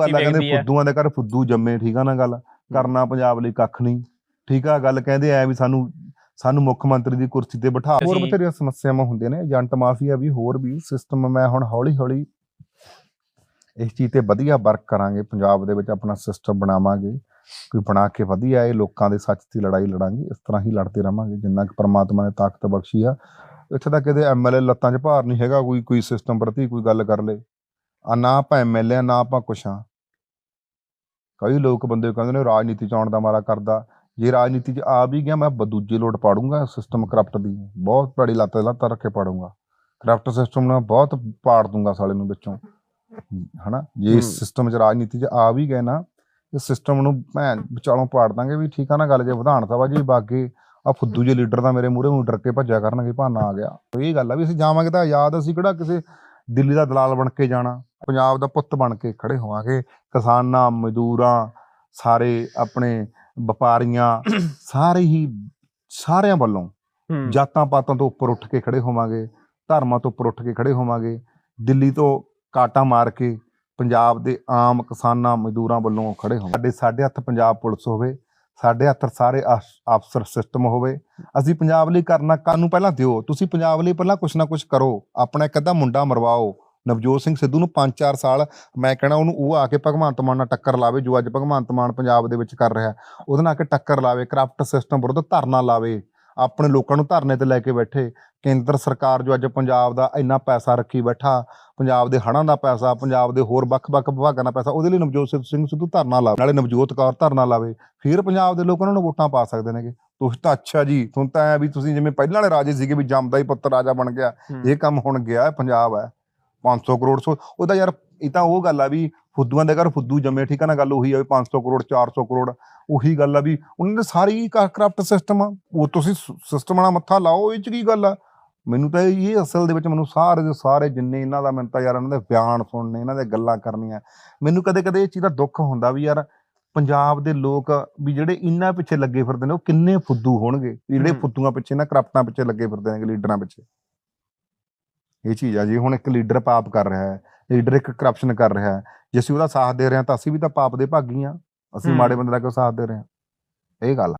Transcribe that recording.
ਗੱਲ ਆ ਕਹਿੰਦੇ। ਫੁੱਦੂਆਂ ਦੇ ਘਰ ਫੁੱਦੂ ਜੰਮੇ ਠੀਕ ਆ ਨਾ ਗੱਲ? ਕਰਨਾ ਪੰਜਾਬ ਲਈ ਕੱਖ ਨਹੀਂ। ਠੀਕ ਆ ਗੱਲ ਕਹਿੰਦੇ ਐ ਵੀ ਸਾਨੂੰ ਸਾਨੂੰ ਮੁੱਖ ਮੰਤਰੀ ਦੀ ਕੁਰਸੀ ਤੇ ਬਿਠਾ। ਹੋਰ ਬਥੇਰੀਆਂ ਸਮੱਸਿਆਵਾਂ ਹੁੰਦੀਆਂ ਨੇ ਏਜੰਟ ਮਾਫੀਆ ਵੀ ਹੋਰ ਵੀ ਸਿਸਟਮ ਮੈਂ ਹੁਣ ਹੌਲੀ ਹੌਲੀ ਇਸ ਚੀਜ਼ ਤੇ ਵਧੀਆ ਵਰਕ ਕਰਾਂਗੇ। ਪੰਜਾਬ ਦੇ ਵਿੱਚ ਆਪਣਾ ਸਿਸਟਮ ਬਣਾਵਾਂਗੇ ਕੋਈ ਬਣਾ ਕੇ ਵਧੀਆ ਇਹ ਲੋਕਾਂ ਦੇ ਸੱਚ ਦੀ ਲੜਾਈ ਲੜਾਂਗੇ ਇਸ ਤਰ੍ਹਾਂ ਹੀ ਲੜਦੇ ਰਵਾਂਗੇ ਜਿੰਨਾ ਕਿ ਪ੍ਰਮਾਤਮਾ ਨੇ ਤਾਕਤ ਬਖਸ਼ੀ ਆ। ਇੱਥੇ ਤਾਂ ਕਿਤੇ ਐਮਐਲਏ ਲੱਤਾਂ 'ਚ ਭਾਰ ਨਹੀਂ ਹੈਗਾ ਕੋਈ ਕੋਈ ਸਿਸਟਮ ਪ੍ਰਤੀ ਕੋਈ ਗੱਲ ਕਰ ਲੇ। ਆ ਨਾ ਆਪਾਂ ਐਮਐਲਏ ਨਾ ਆਪਾਂ ਕੁਛ ਹਾਂ ਕਈ ਲੋਕ ਬੰਦੇ ਕਹਿੰਦੇ ਨੇ ਰਾਜਨੀਤੀ ਚ ਆਉਣ ਦਾ ਮਾਰਾ ਕਰਦਾ। ਜੇ ਰਾਜਨੀਤੀ ਚ ਆ ਵੀ ਗਿਆ ਮੈਂ ਦੂਜੀ ਲੋਟ ਪਾੜੂੰਗਾ ਸਿਸਟਮ ਕਰਪਟ ਦੀ। ਬਹੁਤ ਬੜੀ ਲੱਤ ਲੱਤ ਰੱਖ ਪਾੜੂੰਗਾ। ਕਰਪਟ ਸਿਸਟਮ ਨਾਲ ਬਹੁਤ ਪਾੜ ਦੂੰਗਾ ਸਾਲੇ ਨੂੰ ਵਿੱਚੋਂ। ਹਨਾ? ਜੇ ਹੂੰ। ਸਿਸਟਮ ਚ ਰਾਜਨੀਤੀ ਚ ਆ ਵੀ ਗਏ ਨਾ ਇਸ ਸਿਸਟਮ ਨੂੰ ਭੈਣ ਵਿਚਾਲੋਂ ਪਾੜ ਦਾਂਗੇ ਵੀ ਠੀਕ ਆ ਨਾ ਗੱਲ ਜੇ ਵਿਧਾਨ ਸਭਾ ਜੀ ਬਾਗੇ ਆ ਫੁੱਦੂ ਜੇ ਲੀਡਰ ਦਾ ਮੇਰੇ ਮੂਹਰੇ ਨੂੰ ਡਰ ਕੇ ਭੱਜਿਆ ਕਰਨਗੇ ਭਾਨਾ ਆ ਗਿਆ। ਇਹ ਗੱਲ ਆ ਵੀ ਅਸੀਂ ਜਾਵਾਂਗੇ ਤਾਂ ਆਜ਼ਾਦ ਅਸੀਂ ਕਿਹੜਾ ਕਿਸੇ ਦਿੱਲੀ ਦਾ ਦਲਾਲ ਬਣ ਕੇ ਜਾਣਾ ਪੰਜਾਬ ਦਾ ਪੁੱਤ ਬਣ ਕੇ ਖੜੇ ਹੋਵਾਂਗੇ। ਕਿਸਾਨਾਂ ਮਜ਼ਦੂਰਾਂ ਸਾਰੇ ਆਪਣੇ ਵਪਾਰੀਆਂ ਸਾਰੇ ਹੀ ਸਾਰਿਆਂ ਵੱਲੋਂ। ਜਾਤਾਂ ਪਾਤਾਂ ਤੋਂ ਉੱਪਰ ਉੱਠ ਕੇ ਖੜੇ ਹੋਵਾਂਗੇ ਧਰਮਾਂ ਤੋਂ ਉੱਪਰ ਉੱਠ ਕੇ ਖੜੇ ਹੋਵਾਂਗੇ। ਦਿੱਲੀ ਤੋਂ ਕਾਟਾ ਮਾਰ ਕੇ ਪੰਜਾਬ ਦੇ ਆਮ ਕਿਸਾਨਾਂ ਮਜ਼ਦੂਰਾਂ ਵੱਲੋਂ ਖੜੇ ਹੋਵਾਂਗੇ। ਸਾਡੇ ਸਾਡੇ ਹੱਥ ਪੰਜਾਬ ਪੁਲਿਸ ਹੋਵੇ ਸਾਡੇ ਹੱਥ ਸਾਰੇ ਅਫ- ਅਫਸਰ ਸਿਸਟਮ ਹੋਵੇ। ਅਸੀਂ ਪੰਜਾਬ ਲਈ ਕਰਨਾ ਕਾਨੂੰ ਪਹਿਲਾਂ ਦਿਓ। ਤੁਸੀਂ ਪੰਜਾਬ ਲਈ ਪਹਿਲਾਂ ਕੁਛ ਨਾ ਕੁਛ ਕਰੋ। ਆਪਣਾ ਇੱਕ ਅੱਧਾ ਮੁੰਡਾ ਮਰਵਾਓ। ਨਵਜੋਤ ਸਿੰਘ ਸਿੱਧੂ ਨੂੰ 5-4 ਸਾਲ ਮੈਂ ਕਹਿਣਾ ਉਹਨੂੰ, ਉਹ ਆ ਕੇ ਭਗਵੰਤ ਮਾਨ ਨਾਲ ਟੱਕਰ ਲਾਵੇ, ਜੋ ਅੱਜ ਭਗਵੰਤ ਮਾਨ ਪੰਜਾਬ ਦੇ ਵਿੱਚ ਕਰ ਰਿਹਾ। ਉਹਦੇ ਨਾਲ ਆ ਕੇ ਟੱਕਰ ਲਾਵੇ ਕਰਪਟ ਸਿਸਟਮ ਵਿਰੁੱਧ ਧਰਨਾ ਲਾਵੇ। ਆਪਣੇ ਲੋਕਾਂ ਨੂੰ ਧਰਨੇ ਤੇ ਲੈ ਕੇ ਬੈਠੇ। ਕੇਂਦਰ ਸਰਕਾਰ ਜੋ ਅੱਜ ਪੰਜਾਬ ਦਾ ਇੰਨਾ ਪੈਸਾ ਰੱਖੀ ਬੈਠਾ ਪੰਜਾਬ ਦੇ ਹੜ੍ਹਾਂ ਦਾ ਪੈਸਾ ਪੰਜਾਬ ਦੇ ਹੋਰ ਵੱਖ-ਵੱਖ ਵਿਭਾਗਾਂ ਦਾ ਪੈਸਾ ਉਹਦੇ ਲਈ ਨਵਜੋਤ ਸਿੰਘ- ਸਿੱਧੂ ਧਰਨਾ ਲਾਵੇ। ਨਾਲੇ ਨਵਜੋਤ ਕੌਰ ਧਰਨਾ ਲਾਵੇ ਫਿਰ ਪੰਜਾਬ ਦੇ ਲੋਕ ਉਹਨਾਂ ਨੂੰ ਵੋਟਾਂ ਪਾ ਸਕਦੇ ਨੇਗੇ। ਤੁਸੀਂ ਤਾਂ ਅੱਛਾ ਜੀ ਤੁਹਾਨੂੰ ਤਾਂ ਐ ਵੀ ਤੁਸੀਂ ਜਿਵੇਂ ਪਹਿਲਾਂ ਵਾਲੇ ਰਾਜੇ ਸੀਗੇ ਵੀ ਜੰਮਦਾ ਹੀ ਪੁੱਤ ਰਾਜਾ ਬਣ ਗਿਆ। ਇਹ ਕੰਮ ਹੁਣ ਗਿਆ ਪੰਜਾਬ ਹੈ। 500 ਕਰੋੜ ਸੋ ਉਹਦਾ ਯਾਰ ਇਹ ਤਾਂ ਉਹ ਗੱਲ ਆ ਵੀ ਫੁੱਦੂਆਂ ਦੇ ਘਰ ਫੁੱਦੂ ਜੰਮੇ ਠੀਕ ਆ ਨਾ? ਗੱਲ ਉਹੀ ਆ ਵੀ 500 ਕਰੋੜ 400 ਕਰੋੜ ਉਹੀ ਗੱਲ ਆ ਵੀ ਉਹਨਾਂ ਦੇ ਸਾਰੀ ਕਰਪਟ ਸਿਸਟਮ ਆ। ਉਹ ਤੁਸੀਂ ਸਿਸਟਮ ਨਾਲ ਮੱਥਾ ਲਾਓ ਇਹ ਚ ਕੀ ਗੱਲ ਆ? ਮੈਨੂੰ ਤਾਂ ਇਹ ਅਸਲ ਦੇ ਵਿੱਚ ਮੈਨੂੰ ਸਾਰੇ ਦੇ ਸਾਰੇ ਜਿੰਨੇ ਇਹਨਾਂ ਦਾ ਮੈਨੂੰ ਤਾਂ ਯਾਰ ਇਹਨਾਂ ਦੇ ਬਿਆਨ ਸੁਣਨੇ ਇਹਨਾਂ ਦੇ ਗੱਲਾਂ ਕਰਨੀਆਂ। ਮੈਨੂੰ ਕਦੇ ਕਦੇ ਇਹ ਚੀਜ਼ ਦਾ ਦੁੱਖ ਹੁੰਦਾ ਵੀ ਯਾਰ ਪੰਜਾਬ ਦੇ ਲੋਕ ਵੀ ਜਿਹੜੇ ਇਹਨਾਂ ਪਿੱਛੇ ਲੱਗੇ ਫਿਰਦੇ ਨੇ ਉਹ ਕਿੰਨੇ ਫੁੱਦੂ ਹੋਣਗੇ? ਜਿਹੜੇ। ਫੁੱਦੂਆਂ ਪਿੱਛੇ ਨਾ ਕਰਪਟਾਂ ਪਿੱਛੇ ਲੱਗੇ ਫਿਰਦੇ ਨੇ ਲੀਡਰਾਂ ਪਿੱਛੇ। ਇਹ ਚੀਜ਼ ਆ ਜੀ ਹੁਣ ਇੱਕ ਲੀਡਰ ਪਾਪ ਕਰ ਰਿਹਾ ਹੈ ਲੀਡਰ ਇੱਕ ਕਰਪਸ਼ਨ ਕਰ ਰਿਹਾ ਹੈ ਜੇ ਅਸੀਂ ਉਹਦਾ ਸਾਥ ਦੇ ਰਹੇ ਹਾਂ ਤਾਂ ਅਸੀਂ ਵੀ ਤਾਂ ਪਾਪ ਦੇ ਭਾਗੀ ਆ ਅਸੀਂ ਹੂੰ। ਮਾੜੇ ਬੰਦੇ ਦਾ ਕਿਉਂ ਸਾਥ ਦੇ ਰਹੇ ਹਾਂ ਇਹ ਗੱਲ ਆ।